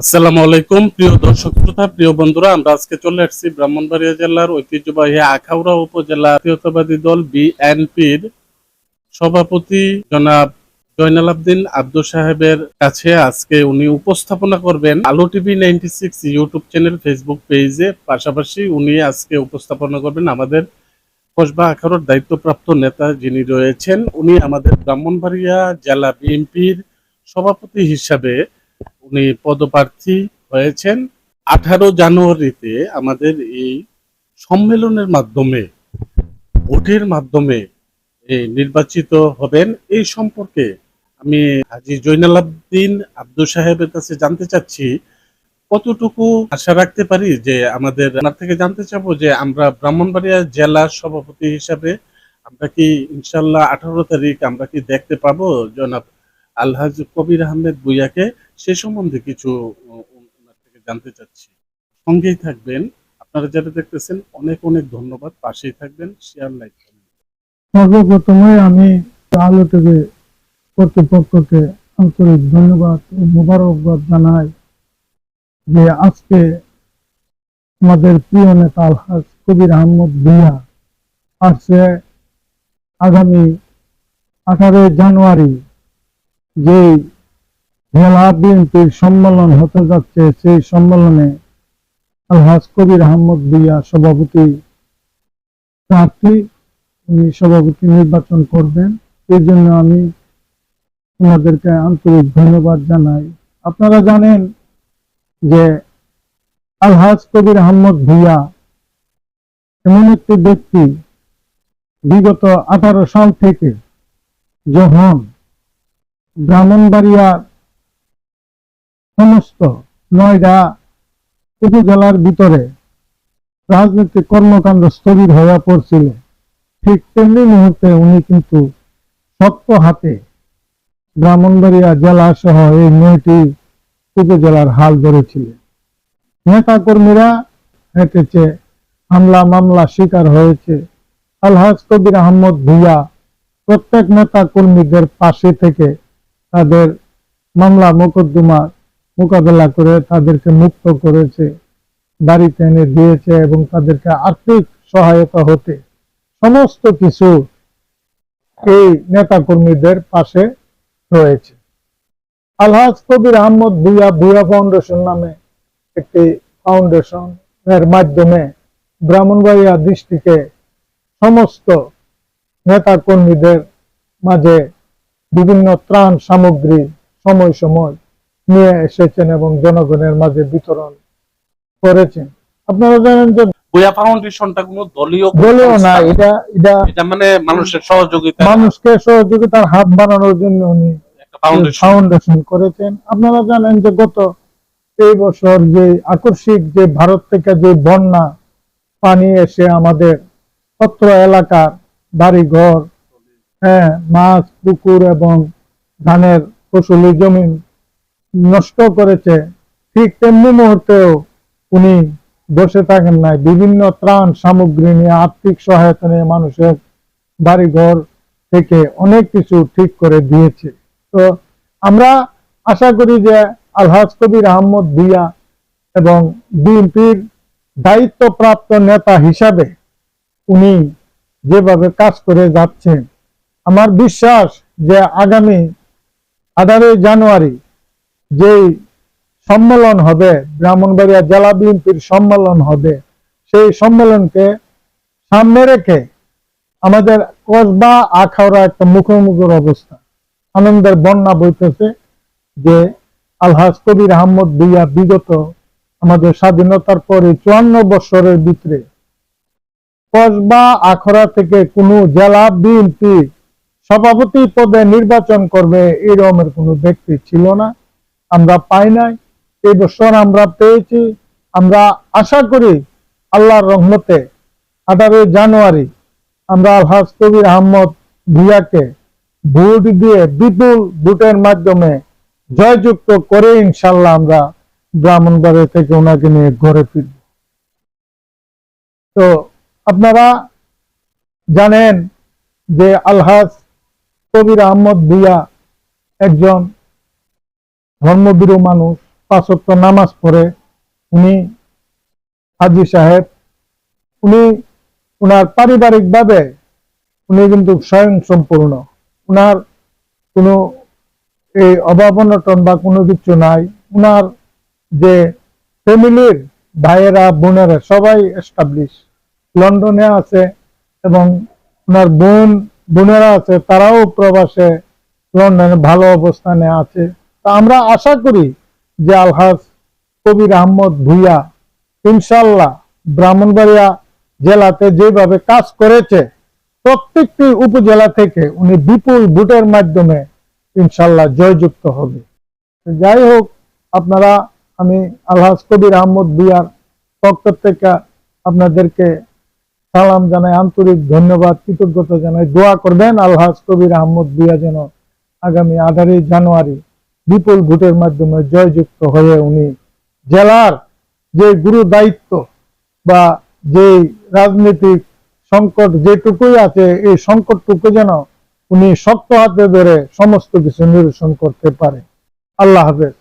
আসসালামু আলাইকুম, প্রিয় দর্শক শ্রোতা, প্রিয় বন্ধুরা, আমরা আজকে চলে আসছি ব্রাহ্মণবাড়িয়া জেলার ঐতিহ্যবাহী আখাউড়া উপজেলা জাতীয়তাবাদী দল বিএনপির সভাপতি জনাব জয়নাল আবদিন আব্দুল সাহেবের কাছে আজকে উনি উপস্থাপনা করবেন Alo TV ninety six YouTube channel, Facebook পেজে। পাশাপাশি উনি আজকে উপস্থাপনা করবেন আমাদের কসবা আখাউড়ার দায়িত্বপ্রাপ্ত নেতা যিনি রয়েছেন। উনি আমাদের ব্রাহ্মণবাড়িয়া জেলা বিএনপির সভাপতি হিসাবে উনি পদপ্রার্থী হয়েছেন। আঠারো জানুয়ারিতে আমাদের এই সম্মেলনের মাধ্যমে, ভোটের মাধ্যমে নির্বাচিত হবেন। এই সম্পর্কে আমি হাজি জৈনাল আবদিন আব্দুল সাহেবের কাছে জানতে চাচ্ছি, কতটুকু আশা রাখতে পারি যে আমাদের আপনার থেকে জানতে চাবো যে আমরা ব্রাহ্মণবাড়িয়া জেলার সভাপতি হিসাবে আমরা কি ইনশাল্লাহ আঠারো তারিখ আমরা কি দেখতে পাবো? জনাব আলহাজ কবির আহমেদ বুইয়াকে সে সম্বন্ধে কিছু ওনার থেকে জানতে চাচ্ছি। সঙ্গেই থাকবেন, আপনারা যারা দেখতেছেন, অনেক অনেক ধন্যবাদ। পাশেই থাকবেন, শেয়ার, লাইক সর্বপ্রথমে আমি আলো থেকে কর্তৃপক্ষকে আন্তরিক ধন্যবাদ ও মোবারকবাদ জানাই যে আজকে আমাদের প্রিয় নেতা আলহাজ কবির আহমদ ভুইয়া আসছে আগামী আঠারোই জানুয়ারি যে জেলা বিএনপির সম্মেলন হতে যাচ্ছে, সেই সম্মেলনে আলহাজ কবির আহমদ ভুইয়া সভাপতি প্রার্থী, উনি সভাপতি নির্বাচন করবেন। এই জন্য আমি ওনাদেরকে আন্তরিক ধন্যবাদ জানাই। আপনারা জানেন যে আলহাজ কবির আহমদ ভুইয়া এমন একটি ব্যক্তি বিগত আঠারো সাল থেকে যখন ব্রাহ্মণবাড়িয়ার সমস্ত নয়ডা উপজেলার ভিতরে রাজনৈতিক কর্মকাণ্ড স্থবির হয়ে পড়ছিল। ঠিক তেমনি মুহূর্তে উনি কিন্তু শক্ত হাতে ব্রাহ্মণবাড়িয়া জেলা সহ এই নয়টি উপজেলার হাল ধরেছিলেন। নেতা কর্মীরা হেঁটেছে, হামলা মামলা শিকার হয়েছে। আলহাজ কবির আহমদ ভুইয়া প্রত্যেক নেতা কর্মীদের পাশে থেকে তাদের মামলা, মোকদ্দমা মোকাবেলা করে তাদেরকে মুক্ত করেছে, বাড়িতে এনে দিয়েছে এবং তাদেরকে আর্থিক সহায়তা হতে সমস্ত কিছু এই নেতা কর্মীদের পাশে রয়েছে। আলহাজ কবির আহমদ ভুইয়া ভুইয়া ফাউন্ডেশন নামে একটি ফাউন্ডেশন এর মাধ্যমে ব্রাহ্মণবাড়িয়া ডিস্ট্রিক্টে সমস্ত নেতা কর্মীদের মাঝে বিভিন্ন ত্রাণ সামগ্রী সময় সময় নিয়ে এসেছেন এবং জনগণের মাঝে বিতরণ করেছেন। আপনারা জানেন যে ফাউন্ডেশনটা কোনো দলীয় না এটা এটা এটা মানে মানুষের সহযোগিতা। মানুষকে সহযোগিতার হাত বাড়ানোর জন্য উনি ফাউন্ডেশন করেছেন। আপনারা জানেন যে গত এই বছর যে আকস্মিক যে ভারত থেকে যে বন্যা পানি এসে আমাদের পত্র এলাকার বাড়ি ঘর হ্যাঁ মাছ, পুকুর এবং ধানের ফসলি জমি নষ্ট করেছে। ঠিক তেমনি মুহূর্তেও উনি বসে থাকেন নাই। বিভিন্ন ত্রাণ সামগ্রী নিয়ে আর্থিক সহায়তা নিয়ে মানুষের বাড়িঘর থেকে অনেক কিছু ঠিক করে দিয়েছে। তো আমরা আশা করি যে আলহাজ কবির আহমদ ভুইয়া এবং বিএনপির দায়িত্বপ্রাপ্ত নেতা হিসাবে উনি যেভাবে কাজ করে যাচ্ছেন আমার বিশ্বাস যে আগামী আঠারোই জানুয়ারি যেই সম্মেলন হবে, ব্রাহ্মণবাড়িয়া জেলা বিএনপির সম্মেলন হবে, সেই সম্মেলনকে সামনে রেখে আমাদের কসবা আখাউড়া একটা মুখোমুখির অবস্থা। আনন্দের বন্যা বইতেছে যে আলহাজ কবির আহমদ ভুইয়া বিগত আমাদের স্বাধীনতার পরে চুয়ান্ন বছরের ভিতরে কসবা আখড়া থেকে কোনো জেলা বিএনপি সভাপতি পদে নির্বাচন করবে, এরকমের কোনো ব্যক্তি ছিল না। আমরা পাই নাই। এই বছর আমরা পেয়েছি। আমরা আশা করি আল্লাহর রহমতে আঠারোই জানুয়ারি আমরা আলহাজ কবির আহমদ ভুইয়াকে ভোট দিয়ে বিপুল ভোটের মাধ্যমে জয়যুক্ত করে ইনশাল্লাহ আমরা ব্রাহ্মণবাড়ি থেকে ওনাকে নিয়ে ঘরে ফিরব। তো আপনারা জানেন যে আলহাজ কবির আহমদ ভুইয়া একজন ধর্মবীর মানুষ, পাঁচ ওয়াক্ত নামাজ পড়ে। উনি হাজি সাহেব। উনি উনার পারিবারিক ভাবে উনি কিন্তু স্বয়ং সম্পূর্ণ উনার কোনো এই অভাব অনটন বা কোনো কিছু নাই। উনার যে ফ্যামিলির ভাইয়েরা, বোনেরা সবাই এস্টাবলিশ লন্ডনে আছে এবং ওনার বোন বোনেরা আছে, তারাও প্রবাসে লন্ডনে ভালো অবস্থানে আছে। তা আমরা আশা করি যে আলহাজ কবির আহমদ ভুইয়া ইনশাল্লাহ ব্রাহ্মণবাড়িয়া জেলাতে যেভাবে কাজ করেছে, প্রত্যেকটি উপজেলা থেকে উনি বিপুল ভোটের মাধ্যমে ইনশাল্লাহ জয়যুক্ত হবে। যাই হোক, আপনারা, আমি আলহাজ কবির আহমদ ভুইয়ার পক্ষ থেকে আপনাদেরকে সালাম জানাই, আন্তরিক ধন্যবাদ, কৃতজ্ঞতা জানাই। দোয়া করবেন আলহাজ কবির আহমদ ভুইয়া যেন আগামী আঠারোই জানুয়ারি বিপুল ভোটের মাধ্যমে জয়যুক্ত হয়ে উনি জেলার যে গুরু দায়িত্ব বা যে রাজনৈতিক সংকট যেটুকুই আছে, এই সংকটটুকু যেন উনি শক্ত হাতে ধরে সমস্ত কিছু নিরসন করতে পারে। আল্লাহ হাফেজ।